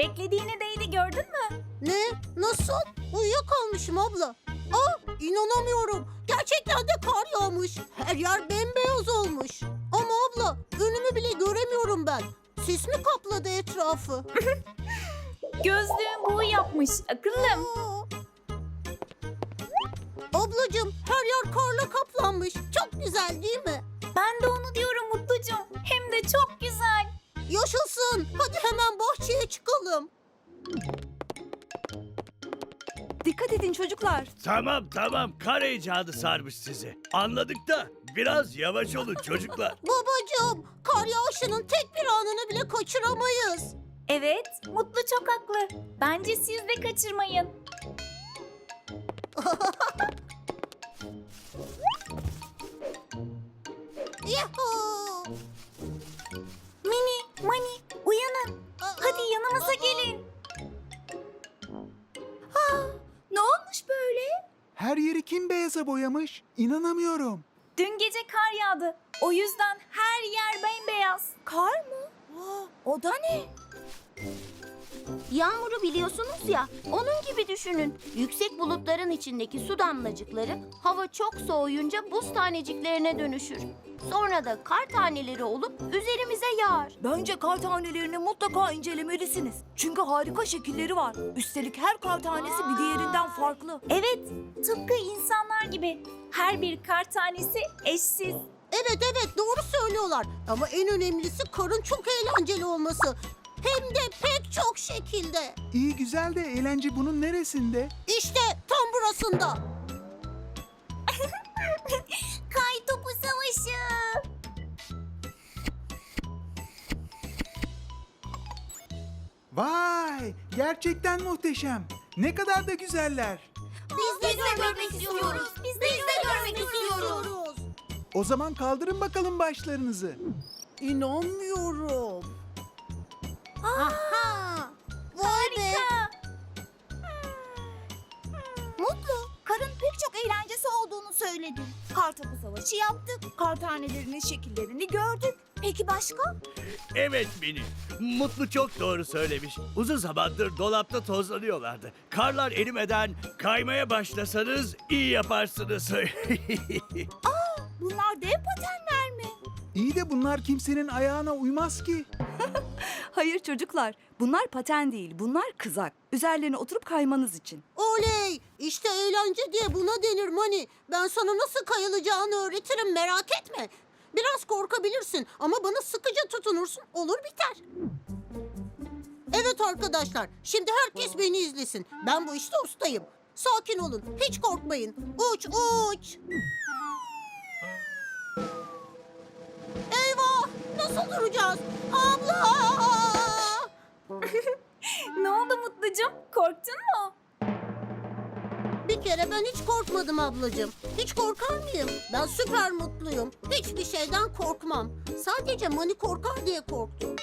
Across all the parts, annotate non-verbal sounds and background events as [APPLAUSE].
Beklediğine değdi gördün mü? Ne? Nasıl? Uyuyakalmışım abla. Aa inanamıyorum. Gerçekten de kar yağmış. Her yer bembeyaz olmuş. Ama abla önümü bile göremiyorum ben. Sis mi kapladı etrafı? [LAUGHS] Gözlüğün buğu yapmış akıllım. Aa. Ablacığım her yer karla kaplanmış. Çok güzel değil mi? Ben de onu diyorum Mutlucuğum. Hem de çok güzel. Yaşasın. Hadi bahçeye çıkalım. Dikkat edin çocuklar. Tamam tamam kar heyecanı sarmış sizi. Anladık da biraz yavaş olun çocuklar. [LAUGHS] Babacığım kar yağışının tek bir anını bile kaçıramayız. Evet, Mutlu çok haklı. Bence siz de kaçırmayın. [LAUGHS] Yuhuu. Mini, Mani. Hadi yanımıza gelin. ne olmuş böyle? Her yeri kim beyaza boyamış? İnanamıyorum. Dün gece kar yağdı. O yüzden her yer bembeyaz. Kar mı? o da ne? Yağmuru biliyorsunuz ya, onun gibi düşünün. Yüksek bulutların içindeki su damlacıkları hava çok soğuyunca buz taneciklerine dönüşür. Sonra da kar taneleri olup üzerimize yağar. Bence kar tanelerini mutlaka incelemelisiniz. Çünkü harika şekilleri var. Üstelik her kar tanesi bir diğerinden farklı. Evet, tıpkı insanlar gibi. Her bir kar tanesi eşsiz. Evet evet doğru söylüyorlar. Ama en önemlisi karın çok eğlenceli olması. Hem de pek çok şekilde. İyi güzel de eğlence bunun neresinde? İşte tam burasında. [LAUGHS] Kay topu savaşı. Vay! Gerçekten muhteşem. Ne kadar da güzeller. Biz de, görmek istiyoruz. Biz de, görmek istiyoruz. O zaman kaldırın bakalım başlarınızı. İnanmıyorum. Aha. Vay be. Mutlu, karın pek çok eğlencesi olduğunu söyledi. Kar topu savaşı yaptık, kar tanelerinin şekillerini gördük. Peki başka? Evet Mini. Mutlu çok doğru söylemiş. Uzun zamandır dolapta tozlanıyorlardı. Karlar erimeden kaymaya başlasanız iyi yaparsınız. [LAUGHS] Bunlar dev patenler mi? İyi de bunlar kimsenin ayağına uymaz ki. [LAUGHS] Hayır çocuklar, bunlar paten değil, bunlar kızak. Üzerlerine oturup kaymanız için. Oley! İşte eğlence diye buna denir Mani. Ben sana nasıl kayılacağını öğretirim merak etme. Biraz korkabilirsin ama bana sıkıca tutunursun olur biter. Evet arkadaşlar şimdi herkes beni izlesin. Ben bu işte ustayım. Sakin olun hiç korkmayın. Uç uç. Eyvah nasıl duracağız? Abla! Ne oldu Mutlucuğum? Korktun mu? Bir kere ben hiç korkmadım ablacığım. Hiç korkar mıyım? Ben süper mutluyum. Hiçbir şeyden korkmam. Sadece Mani korkar diye korktum.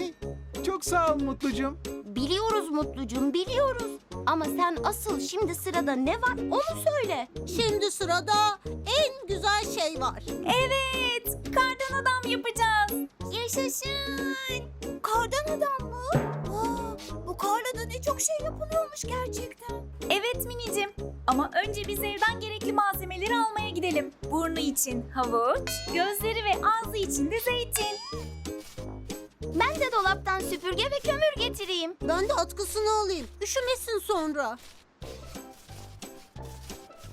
[LAUGHS] Çok sağ ol Mutlucum. Biliyoruz Mutlucuğum, biliyoruz. Ama sen asıl şimdi sırada ne var onu söyle. Şimdi sırada en güzel şey var. Evet, kardan adam yapacağız. Yaşasın. Kardan adam mı? Aa, bu karla da ne çok şey yapılıyormuş gerçekten. Evet minicim. Ama önce biz evden gerekli malzemeleri almaya gidelim. Burnu için havuç, gözleri ve ağzı için de zeytin. Ben de dolaptan süpürge ve kömür getireyim. Ben de atkısını alayım. Üşümesin sonra.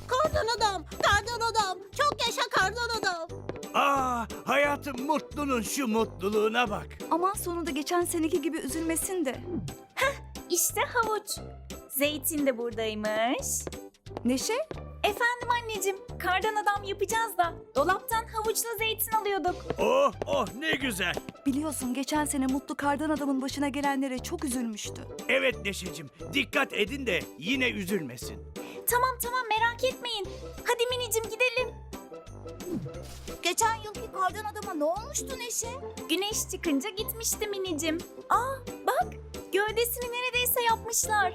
kardan adam, kardan adam. Çok yaşa kardan adam. Aa, hayatım mutlunun şu mutluluğuna bak. Aman sonunda geçen seneki gibi üzülmesin de. İşte havuç. Zeytin de buradaymış. Neşe, Efendim anneciğim, kardan adam yapacağız da dolaptan havuçla zeytin alıyorduk. Oh oh ne güzel. biliyorsun geçen sene Mutlu Kardan Adam'ın başına gelenlere çok üzülmüştü. Evet Neşecim dikkat edin de yine üzülmesin. Tamam tamam merak etmeyin. Hadi minicim gidelim. Geçen yılki Kardan Adam'a ne olmuştu Neşe? Güneş çıkınca gitmişti minicim. Aa bak gövdesini neredeyse yapmışlar.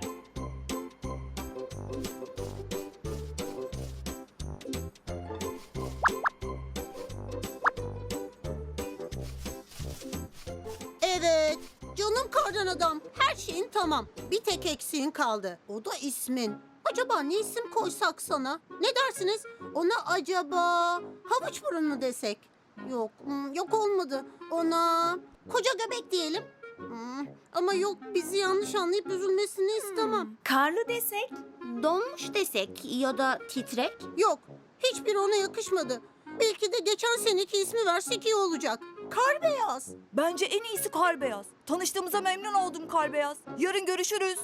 Kardan adam. Her şeyin tamam. Bir tek eksiğin kaldı. O da ismin. Acaba ne isim koysak sana? Ne dersiniz? Ona acaba havuç burun mu desek? Yok, hmm, yok olmadı. Ona koca göbek diyelim. Hmm, Ama yok bizi yanlış anlayıp üzülmesini istemem. Karlı desek? Donmuş desek ya da titrek. Yok, hiçbir ona yakışmadı. Belki de geçen seneki ismi versek iyi olacak. Kar beyaz. Bence en iyisi Kar Beyaz. Tanıştığımıza memnun oldum Kar Beyaz. Yarın görüşürüz.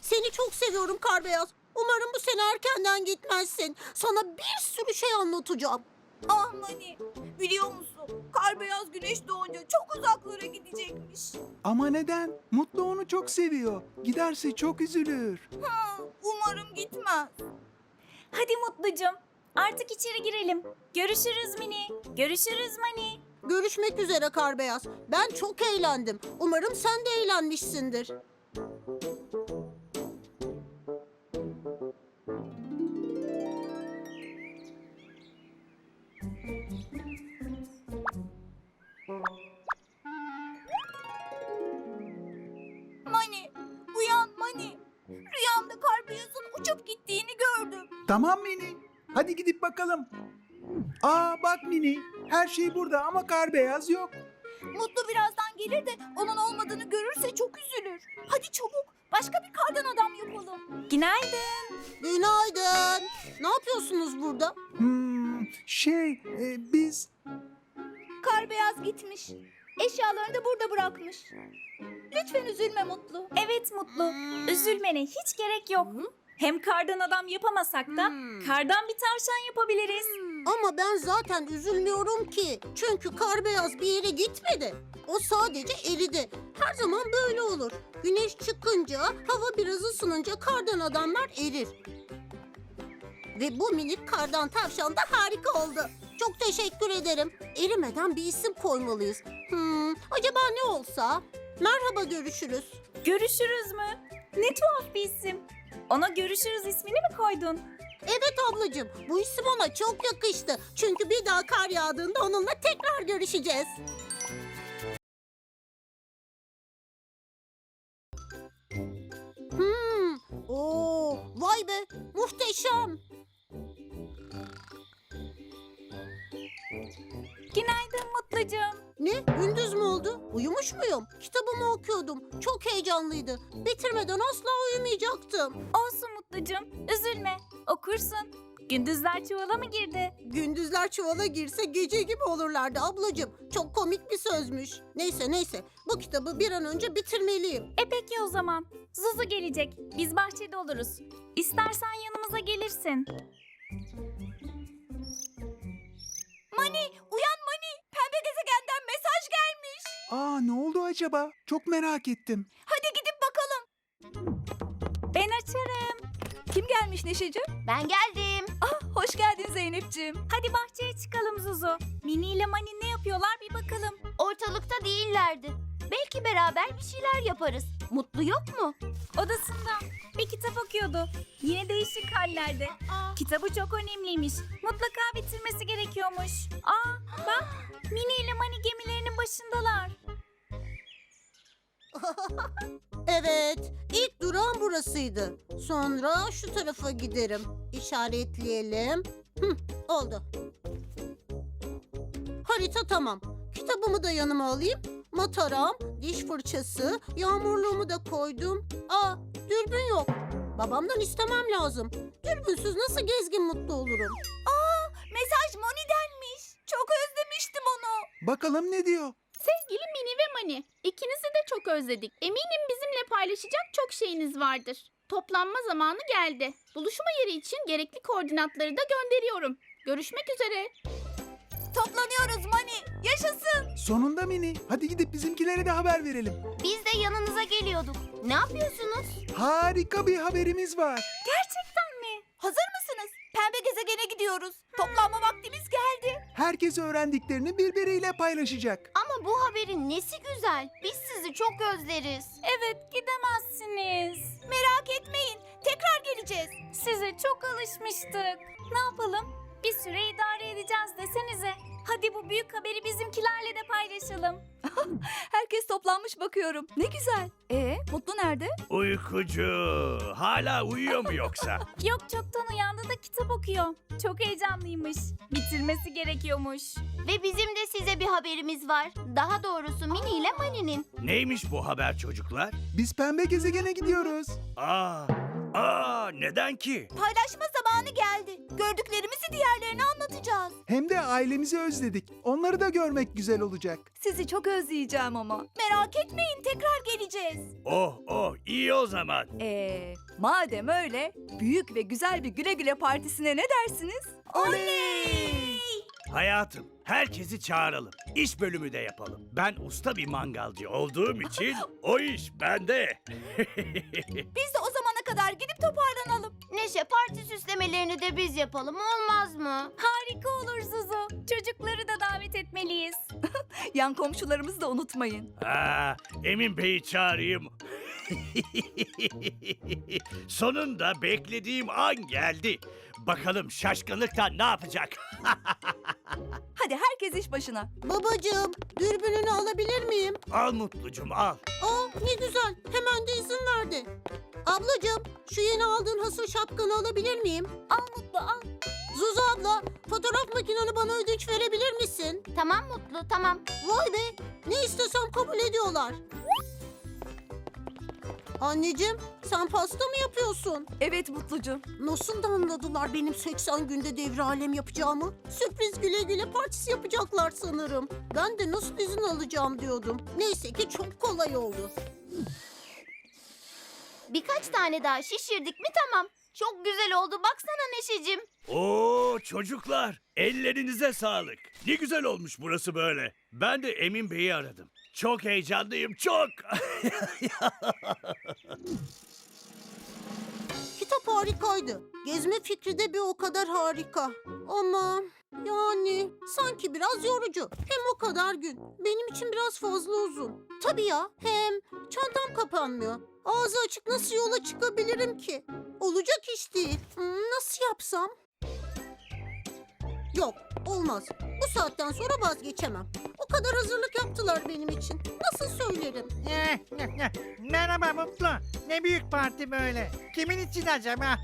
Seni çok seviyorum kar beyaz. Umarım bu sene erkenden gitmezsin. Sana bir sürü şey anlatacağım. Ah Mani, biliyor musun? Kar Beyaz güneş doğunca çok uzaklara gidecekmiş. Ama neden? Mutlu onu çok seviyor. Giderse çok üzülür. Umarım gitmez. Hadi mutlucum. Artık içeri girelim. Görüşürüz Mini. Görüşürüz Mani. Görüşmek üzere kar beyaz. Ben çok eğlendim. Umarım sen de eğlenmişsindir. Mani, uyan Mani. Rüyamda Kar Beyaz'ın uçup gittiğini gördüm. Tamam Mini. Hadi gidip bakalım. Aa bak Mini. Her şey burada ama kar beyaz yok. Mutlu birazdan gelir de onun olmadığını görürse çok üzülür. Hadi çabuk, başka bir kardan adam yapalım. Günaydın. Günaydın. Ne yapıyorsunuz burada? Hmm, şey e, biz Kar Beyaz gitmiş. Eşyalarını da burada bırakmış. Lütfen üzülme Mutlu. Evet Mutlu. Üzülmene hiç gerek yok. Hem kardan adam yapamasak da Hmm. kardan bir tavşan yapabiliriz. Ama ben zaten üzülmüyorum ki. Çünkü kar beyaz bir yere gitmedi. O sadece eridi. Her zaman böyle olur. Güneş çıkınca, hava biraz ısınınca kardan adamlar erir. Ve bu minik kardan tavşan da harika oldu. Çok teşekkür ederim. Erimeden bir isim koymalıyız. Hmm, acaba ne olsa? Merhaba görüşürüz. Görüşürüz mü? Ne tuhaf bir isim. Ona görüşürüz ismini mi koydun? Evet ablacığım, bu isim ona çok yakıştı. Çünkü bir daha kar yağdığında onunla tekrar görüşeceğiz. Hmm, oo, vay be, muhteşem. Günaydın Mutlucuğum. Ne, gündüz mü oldu? Uyumuş muyum? Kitabımı okuyordum. Çok heyecanlıydı. Bitirmeden asla uyumayacaktım. Olsun Mutlucuğum. Üzülme. Okursun. Gündüzler çuvala mı girdi? Gündüzler çuvala girse gece gibi olurlardı ablacığım. Çok komik bir sözmüş. Neyse neyse, bu kitabı bir an önce bitirmeliyim. E peki o zaman. Zuzu gelecek. Biz bahçede oluruz. İstersen yanımıza gelirsin. Mani. Acaba? Çok merak ettim. Hadi gidip bakalım. Ben açarım. Kim gelmiş Neşeciğim? Ben geldim. Ah, hoş geldin Zeynep'ciğim. Hadi bahçeye çıkalım Zuzu. Mini ile Mani ne yapıyorlar bir bakalım. Ortalıkta değillerdi. Belki beraber bir şeyler yaparız. Mutlu yok mu? Odasında bir kitap okuyordu. Yine değişik hallerde. Kitabı çok önemliymiş. Mutlaka bitirmesi gerekiyormuş. Aa bak Mini ile Mani gemilerinin başındalar. [LAUGHS] Evet, ilk durağım burasıydı. Sonra şu tarafa giderim. İşaretleyelim. Hı, oldu. Harita tamam. Kitabımı da yanıma alayım. Mataram, diş fırçası, yağmurluğumu da koydum. Aa, dürbün yok. Babamdan istemem lazım. Dürbünsüz nasıl gezgin mutlu olurum? Mesaj Moni'denmiş. Çok özlemiştim onu. Bakalım ne diyor? Sevgili Mini ve Mani, ikinizi de çok özledik. Eminim bizimle paylaşacak çok şeyiniz vardır. Toplanma zamanı geldi. Buluşma yeri için gerekli koordinatları da gönderiyorum. Görüşmek üzere. Toplanıyoruz Moni. Yaşasın. Sonunda Mini. Hadi gidip bizimkilere de haber verelim. Biz de yanınıza geliyorduk. Ne yapıyorsunuz? Harika bir haberimiz var. Gerçekten mi? Hazır mısınız? Pembe gezegene gidiyoruz. Toplanma vaktimiz geldi. Herkes öğrendiklerini birbiriyle paylaşacak. Ama bu haberin nesi güzel? Biz sizi çok özleriz. Evet gidemezsiniz. Merak etmeyin. Tekrar geleceğiz. Size çok alışmıştık. Ne yapalım? Bir süre idare edeceğiz desenize. Hadi bu büyük haberi bizimkilerle de paylaşalım. [LAUGHS] Herkes toplanmış bakıyorum. Ne güzel. Ee, Mutlu nerede? Uykucu. Hala uyuyor mu yoksa? [LAUGHS] Yok çoktan uyandı da kitap okuyor. Çok heyecanlıymış. Bitirmesi gerekiyormuş. Ve bizim de size bir haberimiz var. Daha doğrusu Mini ile Mani'nin. Neymiş bu haber çocuklar? Biz pembe gezegene gidiyoruz. Aa, aa neden ki? Paylaşma zamanı geldi. Gördüklerimizi diğerlerine anlatacağız. Hem de ailemizi özledik. Onları da görmek güzel olacak. Sizi çok özleyeceğim ama. Merak etmeyin tekrar geleceğiz. Oh oh iyi o zaman. Ee, madem öyle büyük ve güzel bir güle güle partisine ne dersiniz? Oley! Hayatım herkesi çağıralım. İş bölümü de yapalım. Ben usta bir mangalcı olduğum için o iş bende. [LAUGHS] Biz de o zamana kadar gidip toparlanalım. Neşe parti süslemelerini de biz yapalım olmaz mı? Harika olur Zuzu. Çocukları da davet etmeliyiz. [LAUGHS] Yan komşularımızı da unutmayın. Aa, Emin Bey'i çağırayım. [LAUGHS] Sonunda beklediğim an geldi. Bakalım şaşkınlıktan ne yapacak? [LAUGHS] Hadi herkes iş başına. Babacığım, dürbününü alabilir miyim? al mutlucum al. Aa ne güzel. Hemen de izin verdi. Ablacığım, şu yeni aldığın hasır şapkanı alabilir miyim? Al Mutlu al. Zuzu abla, fotoğraf makineni bana ödünç verebilir misin? Tamam Mutlu tamam. Vay be, ne istesem kabul ediyorlar. Anneciğim, sen pasta mı yapıyorsun? Evet Mutlucuğum. Nasıl da anladılar benim 80 günde devre alem yapacağımı? Sürpriz güle güle partisi yapacaklar sanırım. Ben de nasıl izin alacağım diyordum. Neyse ki çok kolay oldu. Birkaç tane daha şişirdik mi tamam. Çok güzel oldu baksana Neşeciğim. Oo çocuklar ellerinize sağlık. Ne güzel olmuş burası böyle. Ben de Emin Bey'i aradım. Çok heyecanlıyım çok. [LAUGHS] Kitap harikaydı. Gezme fikri de bir o kadar harika. Ama yani sanki biraz yorucu. Hem o kadar gün. Benim için biraz fazla uzun. Tabii ya. Hem çantam kapanmıyor. Ağzı açık nasıl yola çıkabilirim ki? Olacak iş değil. Hmm, Nasıl yapsam? Yok, olmaz. Bu saatten sonra vazgeçemem. O kadar hazırlık yaptılar benim için. Nasıl söylerim? Merhaba Mutlu. Ne büyük parti böyle. Kimin için acaba?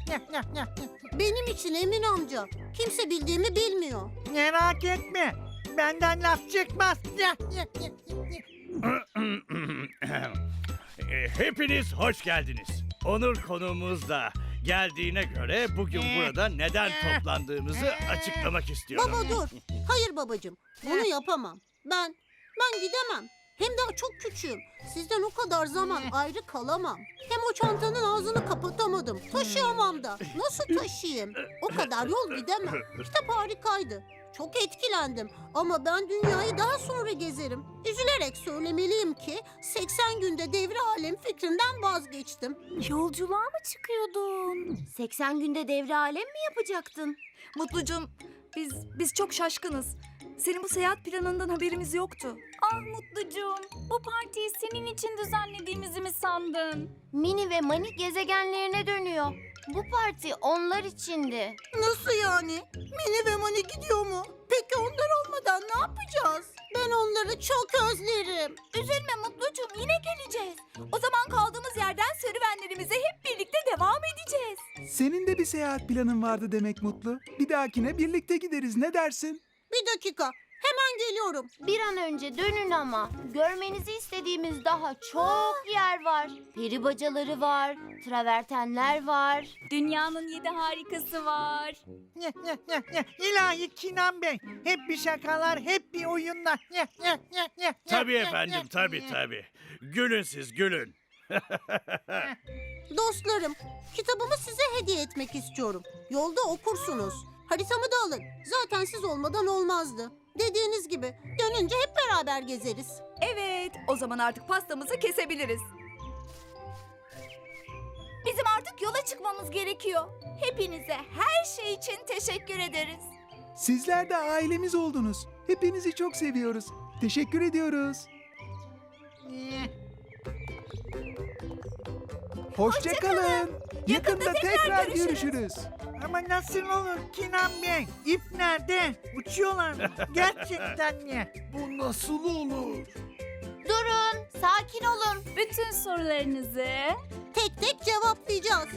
Benim için Emin amca. Kimse bildiğimi bilmiyor. Merak etme. Benden laf çıkmaz. E, [COUGHS] Hepiniz hoş geldiniz. Onur konuğumuz da geldiğine göre bugün burada neden toplandığımızı açıklamak istiyorum. Baba dur. Hayır babacığım. Bunu yapamam. Ben, ben gidemem. Hem daha çok küçüğüm. Sizden o kadar zaman ayrı kalamam. Hem o çantanın ağzını kapatamadım. Taşıyamam da. Nasıl taşıyayım? O kadar yol gidemem. Kitap harikaydı. Çok etkilendim ama ben dünyayı daha sonra gezerim. Üzülerek söylemeliyim ki 80 günde devre alem fikrinden vazgeçtim. Yolculuğa mı çıkıyordun? 80 günde devre alem mi yapacaktın? Mutlucuğum biz biz çok şaşkınız. Senin bu seyahat planından haberimiz yoktu. Ah Mutlucuğum. Bu partiyi senin için düzenlediğimizi mi sandın? Mini ve Mani gezegenlerine dönüyor. Bu parti onlar içindi. Nasıl yani? Mini ve Mani gidiyor mu? Peki onlar olmadan ne yapacağız? Ben onları çok özlerim. Üzülme Mutlucuğum yine geleceğiz. O zaman kaldığımız yerden serüvenlerimize hep birlikte devam edeceğiz. Senin de bir seyahat planın vardı demek Mutlu. Bir dahakine birlikte gideriz ne dersin? Bir dakika. Hemen geliyorum. Bir an önce dönün ama. Görmenizi istediğimiz daha çok yer var. Peri bacaları var, travertenler var. Dünyanın yedi harikası var. Nye, nye, nye, nye. İlahi Kinan Bey. Hep bir şakalar, hep bir oyunlar. Nye, nye, nye, nye, Tabii nye, efendim nye, tabii nye. tabii. Gülün siz gülün. [LAUGHS] Dostlarım, kitabımı size hediye etmek istiyorum. Yolda okursunuz. Haritamı da alın. Zaten siz olmadan olmazdı. Dediğiniz gibi dönünce hep beraber gezeriz. Evet, o zaman artık pastamızı kesebiliriz. Bizim artık yola çıkmamız gerekiyor. Hepinize her şey için teşekkür ederiz. Sizler de ailemiz oldunuz. Hepinizi çok seviyoruz. Teşekkür ediyoruz. Nye. Hoşça kalın. Yakında tekrar görüşürüz. Ama nasıl olur Kinan Bey? İp nerede? Uçuyorlar mı? [LAUGHS] Gerçekten mi? Bu nasıl olur? Durun, sakin olun. Bütün sorularınızı Tek tek cevaplayacağız.